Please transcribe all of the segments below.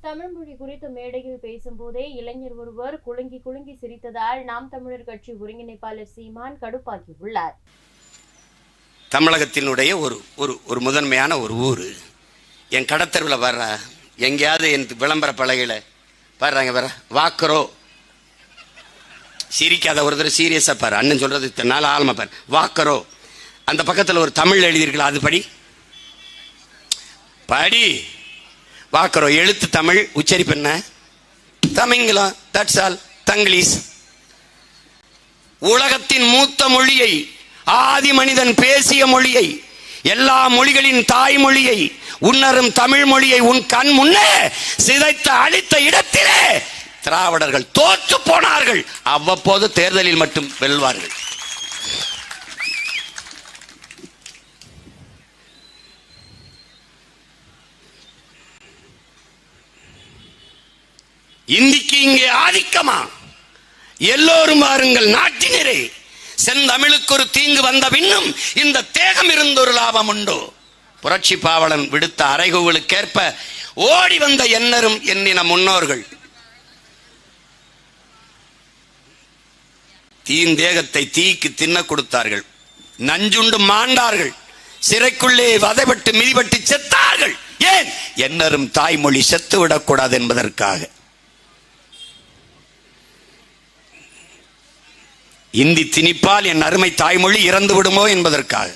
தமிழ் மொழி குறித்து மேடையில் பேசும்போதே இளைஞர் ஒருவர் குலுங்கி குலுங்கி சிரித்ததால் நாம் தமிழர் கட்சி ஒருங்கிணைப்பாளர் சீமான் கடுப்பாக்கியுள்ளார் தமிழகத்தினுடைய ஒரு ஒரு ஒரு முதன்மையான ஒரு ஊர். என் கடத்தருவில் வர்ற எங்கேயாவது என் விளம்பர பலகையில் வர்றாங்க வர வாக்குறோ. சிரிக்காத ஒரு தடவை சீரியஸாக பாரு. அண்ணன் சொல்கிறது இத்தனை நாள் ஆழமாக பாரு. வாக்கரோ அந்த பக்கத்தில் ஒரு தமிழ் எழுதியிருக்கலாம் அது படி? படி. பார்க்குறோம் எழுத்து தமிழ் உச்சரிப்பு என்ன? தமிங்கிலம் தட்ஸ் ஆல் தங்கிலீஷ் உலகத்தின் மூத்த மொழியை ஆதி மனிதன் பேசிய மொழியை எல்லா மொழிகளின் தாய்மொழியை உன்னரும் தமிழ் மொழியை உன் கண் முன்னே சிதைத்த அழித்த இடத்திலே திராவிடர்கள் தோற்று போனார்கள். அவ்வப்போது தேர்தலில் மட்டும் வெல்வார்கள். இந்திக்கு இங்கே ஆதிக்கமா? எல்லோரும் வாருங்கள் நாட்டினரே. செந்தமிழுக்கு ஒரு தீங்கு வந்த பின்னும் இந்த தேகம் இருந்தொரு லாபம் உண்டோ. புரட்சி பாவலன் விடுத்த அறைகூவலுக்கேற்ப ஓடி வந்த எண்ணரும் எண்ணின முன்னோர்கள். தீந்தேகத்தை தீக்கு தின்ன கொடுத்தார்கள். நஞ்சுண்டு மாண்டார்கள். சிறைக்குள்ளே வதைப்பட்டு மிதிபட்டு செத்தார்கள். ஏன்? என்னரும் தாய்மொழி செத்துவிடக்கூடாது என்பதற்காக. இந்தி திணிப்பால் என் அருமை தாய்மொழி இறந்து விடுமோ என்பதற்காக.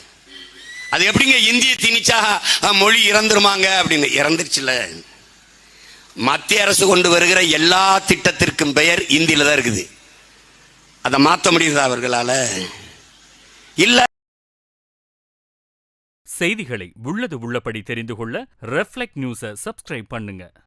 அது எப்படிங்க இந்திய திணிச்சா மொழி இறந்துருமாங்க அப்படின்னு. இறந்துருச்சுல மத்திய அரசு கொண்டு வருகிற எல்லா திட்டத்திற்கும் பெயர் இந்தியில தான் இருக்குது. அதை மாற்ற முடியுதா அவர்களால? இல்ல. செய்திகளை உள்ளது உள்ளபடி தெரிந்து கொள்ள ரெஃப்ளெக்ட் நியூஸை சப்ஸ்கிரைப் பண்ணுங்க.